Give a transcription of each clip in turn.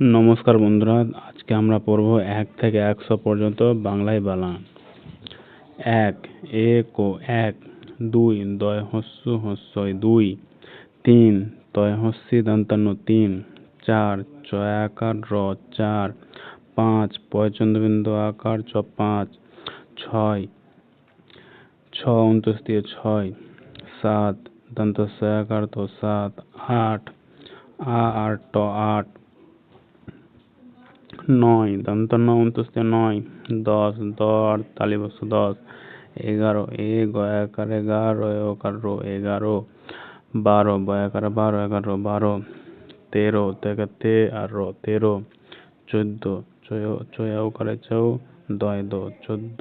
নমস্কার বন্ধুরা, আজকে আমরা পড়ব এক থেকে একশো পর্যন্ত বাংলায় বানান এক এক ও এক, দুই দয় হস্যু হস্যই, দুই, তিন তয় হস্যি দন্তান্ন, তিন, চার, চয়াকার র, চার, পাঁচ, পয়চন্দ্রবিন্দু আকার ছ পাঁচ, ছয়, ছ উনত্রিশ ছয়, সাত দন্ত সয়াকার তো, সাত, আট, আ আট ট, আট নয় দন্তন্য উনত্রিশে নয়, দশ, দর তালিবস্ত দশ, এগারো, এ, গয়াকার এগারো রো এগারো, বারো, বয়াকার বারো, এগারো, বারো, তেরো থেকে তে, আর, তেরো, চোদ্দ, চয়া ওকারে চৌ দয় দো চোদ্দ,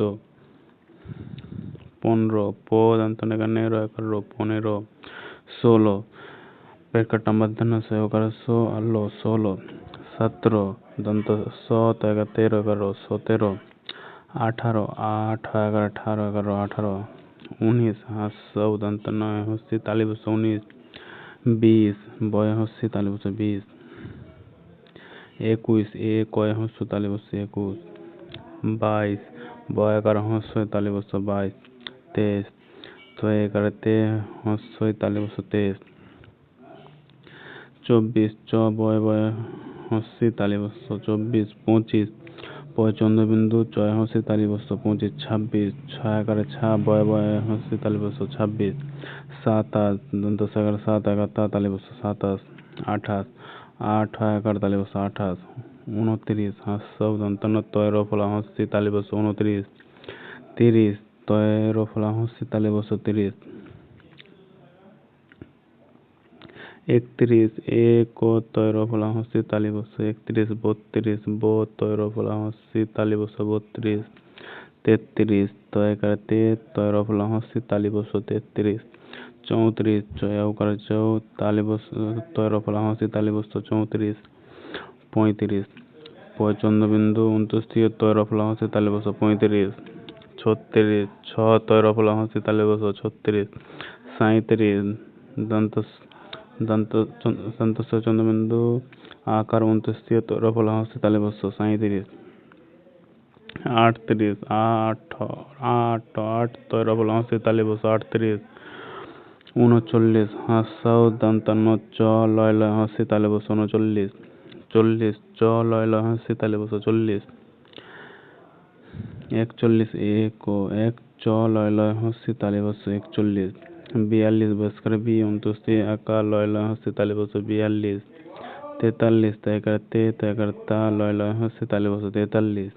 পনেরো, পো দন্তন্য নেরো রো পনেরো, ষোলো পেটকাটা মধ্যাহ্ন সে ওকার সো আলো, ষোলো সতেরো, দন্ত স এগারো, তেরো এগারো সতেরো, আঠারো, আট, এগারো, আঠারো এগারো, আঠারো, উনিশ হাঁস দন্ত নয় হস্তি তালিবস, উনিশ, বিশ, বয় হস্তি তালিবস, বিশ, একুশ, এ, কয় হস্য তালিবস, একুশ, বাইশ, বয়, এগারো হস্য তালিবস, বাইশ, তেইশ, ছয়, এগারো, তে হস্য তালিবস, তেইশ, চব্বিশ, চ, বয় বয় হস্যি তালিবস্ত চব্বিশ, পঁচিশ। পয় চন্দ্রবিন্দু চয় হস্যি তালিবস্ত পঁচিশ, ছাব্বিশ। ছয় এগারো ছা, বয় বয় হস্যি তালিবস্ত ছাব্বিশ। সাতাশ দশ এগারো সাত এগারো তা সাতাশ। আঠাশ, আট এগারো তালিবস্ত আঠাশ। উনত্রিশ হাস্য দন্তন্য তয়র ফলা হস্যি তালিবস্ত উনত্রিশ। তিরিশ তয়র ফলা হস্যি তালিবস্ত তিরিশ। একত্রিশ এ এক তৈর ফলাহস্যি তালিবস্য একত্রিশ, বত্রিশ ব তৈর ফলাহস্যি তালিবস্য বত্রিশ, তেত্রিশ তয়কার তে তৈর ফলাহস্যি তালিবস্য তেত্রিশ, চৌত্রিশ চয়াউকার চৌ তালিবস্য তৈর ফলাহস্যি তালিবস্য চৌত্রিশ, পঁয়ত্রিশ, পয়চন্দ্রবিন্দু উনত্রিশ তৈর ফলাহস্যি তালিবস্য পঁয়ত্রিশ, ছত্রিশ ছ তৈর ফলাহস্যি তালিবস্য ছত্রিশ সাঁত্রিশ দন্ত দন্ত চন্দ্রবিন্দু আকার তিয়াত্তর, রফলা হচ্ছে তালে বছর সাঁত্রিশ আটত্রিশ আট আট আট তয় রফলা হচ্ছে তালে বছর, আটত্রিশ, উনচল্লিশ, হাসাও দন্তান্ন, চ, লয় লয় হাসি তালে বছর, উনচল্লিশ, চল্লিশ, চ, লয় লয় হাসি তালে বছর, চল্লিশ, একচল্লিশ এক ও এক, চ, লয় লয় হস্যি তালে বছর, একচল্লিশ বিয়াল্লিশ বস্কর বি উনত্রিশ একা লয় লয় হচ্ছে তালে বছর বিয়াল্লিশ। তেতাল্লিশ তেকার তে তেকার তা লয় লয় হচ্ছে তালে বছর তেতাল্লিশ।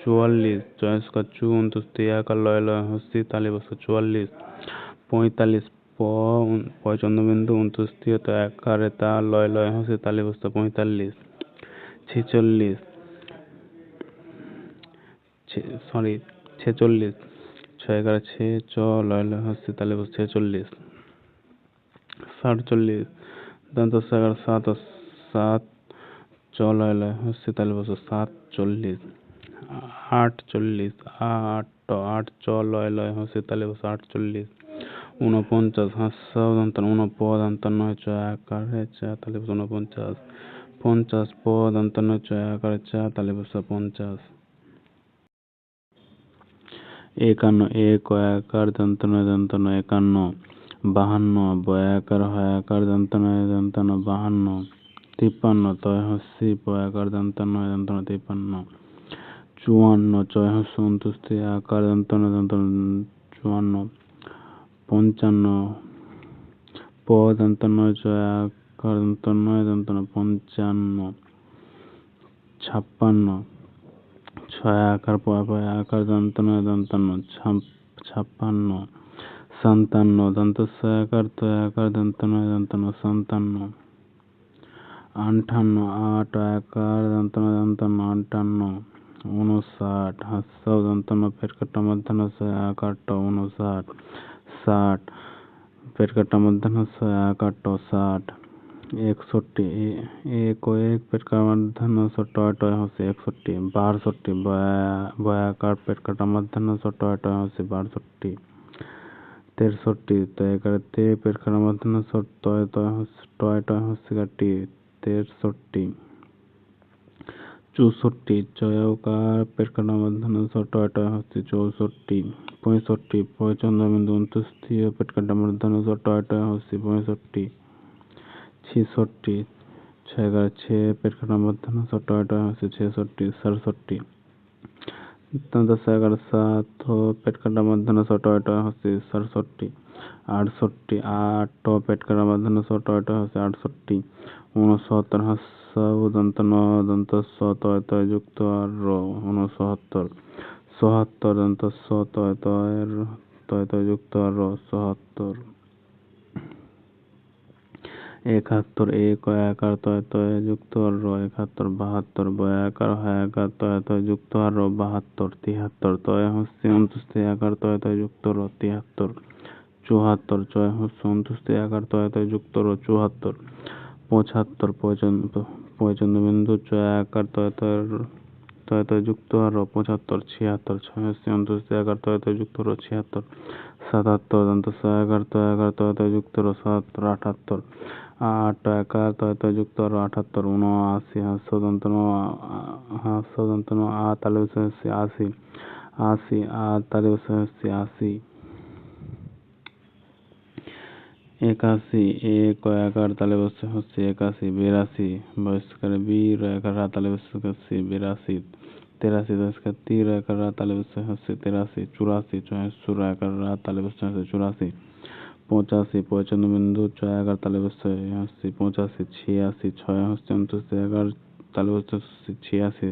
চুয়াল্লিশ, চয়স্কর চু উনত্রিশ একা লয় লয় হচ্ছে তালে বছর চুয়াল্লিশ। পঁয়তাল্লিশ, প পয়চন্দ্রবিন্দু উনত্রিশ তো একারে তা লয় লয় হচ্ছে তালে বছর পঁয়তাল্লিশ। ছেচল্লিশ সরি ছেচল্লিশ। এগারো, ছে, চ লয় লয় হচ্ছে তাহলে ছেচল্লিশ সাতচল্লিশ দন্ত এগারো, সাত সাত, চ লয় হচ্ছে তাহলে বসো সাতচল্লিশ আটচল্লিশ আট আট আট, চ লয় লয় হচ্ছে তাহলে বসো আটচল্লিশ ঊনপঞ্চাশ হাস্য দন্তন ঊনপদ নয়, চ আকারে চা তাহলে বসো ঊনপঞ্চাশ। পঞ্চাশ পদ নয়, চ আকারে চা তাহলে বসো পঞ্চাশ। একান্ন এক একার দন্তন দন্তন একান্ন বাহান্ন বয়াকার হয়াকার দন্তন দন্তন বাহান্ন তিপ্পান্ন তয় হস্যি বয়াকার দন্তন দন্তন তিপ্পান্ন চুয়ান্ন চয় হস্য উনতুস্তি আকার দন্তন দন্তন চুয়ান্ন পঞ্চান্ন প দন্তন চয় আকার দন্তন দন্তন পঞ্চান্ন ছাপ্পান্ন ছয় আকার, পয় পয় আকার দন্তন দন্তান্ন ছাপ্পান্ন, সন্তান্ন দন্ত আকার, তয় আকার দন্তন দন্তন সন্তান্ন আটান্ন আট আকার দন্তন দন্তন আটান্ন উনষাট হাস্য দন্তন পেটকাটা মধ্যাহ্ন আকারটা উনষাট ষাট পেটকাটা মধ্যাহ্ন আকারটা ষাট একষট্টি এক ও এক পেট মধ্যাহ্ন টয় হচ্ছে একষট্টি, বাষট্টি বয়াকার পেট কাটা মধ্যাহ্ন টয় টয় হচ্ছে বাষট্টি, তেষট্টি তয়কার তে পেট কাটা মধ্যাহ্ন টয় টয় হচ্ছে, টয় টয় হচ্ছে কাটি তেষট্টি, চৌষট্টি, চয়কার পেটকাটা মধ্যাহ্ন টয় টয় হস্তি চৌষট্টি, পঁয়ষট্টি, পয়চন্দ্রবিন্দু অন্ত্যেষ্টিয় পেটকাটা মধ্যাহ্ন টয় টয় পঁয়ষট্টি ছিষট্টি ছয়গার ছে পেটকাটা মধ্যাহ্ন টয় টয় হস্তি ছেষট্টি, সড়ষট্টি। দশ এগারো সাত পেটকাটা মধ্যাহ্ন টয় টয় হস্তি সড়ষট্টি, আটষট্টি, আট পেটকাটা মধ্যাহ্ন টয় টয় হস্তি আটষট্টি। উনসত্তর হাস্য দন্ত ন দন্ত স তয় তয় যুক্ত, আর উনসত্তর সহাত্তর দন্ত স তয় তয় যুক্ত, আর সহাত্তর। একাত্তর এক একার তয় যুক্ত আর র একাত্তর, বাহাত্তর বয়াকার হয়াকার তয় তয় যুক্ত আর র বাহাত্তর তিয়াত্তর তয় হস্তি অন্তুস্তি আকার তয় তয় যুক্ত র তিয়াত্তর চুয়াত্তর ছয় হস্য অন্তুস্তি আকার তয় তয় যুক্ত র চুয়াত্তর পঁচাত্তর পয়চন্দ্রবিন্দু ছয় আকার তয় তয় তয় তয় যুক্ত আর র, পঁচাত্তর, ছিয়াত্তর, ছয় হস্তি অন্তুস্তি আকার তয় তয় যুক্ত র, ছিয়াত্তর, সাতাত্তর দন্ত ছয় এগার তয় এগার তয় তয় যুক্ত র, সাতাত্তর, আটাত্তর আট একার তয় তয় যুক্ত আর আটাত্তর উনআশি হাস্য দন্ত হাস্য দন্ত আ তালে আশি আশি আ তালে আশি একাশি এক একার তালে বসে হচ্ছে একাশি বিরাশি বয়স্কার বীর একার তালে বসে হচ্ছে বিরাশি তেরাশি দশকার তীর একার তালে বসে হচ্ছে তেরাশি চুরাশি চুয়াশি একার তালে বসে হচ্ছে চুরাশি পঁচাশি পঁচান্ন বিন্দু ছয় এগার তালে বসে হচ্ছে পঁচাশি ছিয়াশি ছয় হচ্ছে অন্তস্থ এগার তালে বসে হচ্ছে ছিয়াশি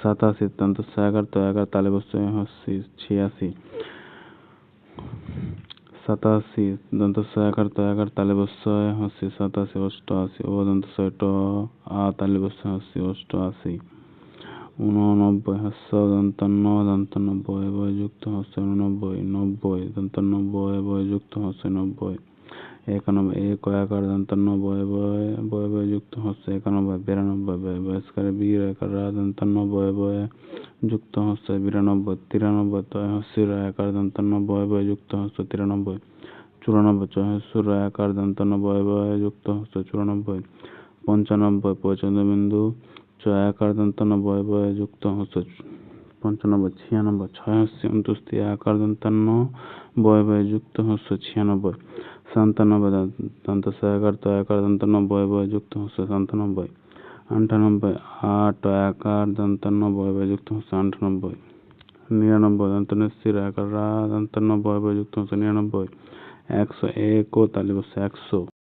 সাতাশি অন্তস্থ এগার তো এগার তালে বসে হচ্ছে ছিয়াশি সাতাশি দন্ত এগার তো এগার তালে বসে হচ্ছে সাতাশি অষ্টআশি ও দন্ত উননব্বই হাস্য দন্তান্ন বয় বয় যুক্ত হচ্ছে উননব্বই নব্বই দন্তান্ন বয় বয় যুক্ত হচ্ছে নব্বই, একানব্বই এক একার দন্তান্ন বয় বয় বয় যুক্ত হচ্ছে একানব্বই, বিরানব্বই, বয়, বয়স্কারে বীর একার দন্তান্ন বয়, যুক্ত হচ্ছে বিরানব্বই, তিরানব্বই তয় হস্যির একার দন্তান্ন বয় বয় যুক্ত হচ্ছে তিরানব্বই, চুরানব্বই চয়হস্যুর একার দন্তান্ন বয় বয় যুক্ত হচ্ছে চুরানব্বই, পঞ্চানব্বই পঁচানব্বই বিন্দু আকার বয় বয় যুক্ত হচ্ছে পঞ্চানব্বই ছিয়ানব্বই ছয় হচ্ছে আকার দন্তান্ন বয় বয় যুক্ত হচ্ছে ছিয়ানব্বই সান্তানব্বই দন্ত এগার তো একার দন্তান্ন বয় বয় যুক্ত হচ্ছে সান্তানব্বই আটানব্বই আট একার দন্তান্ন বয় বয় যুক্ত হচ্ছে আটানব্বই, নিরানব্বই দন্তান্ন স্থির একার দন্তান্ন বয় বয় যুক্ত হচ্ছে নিরানব্বই, একশো এক ও তালিবস্য একশো।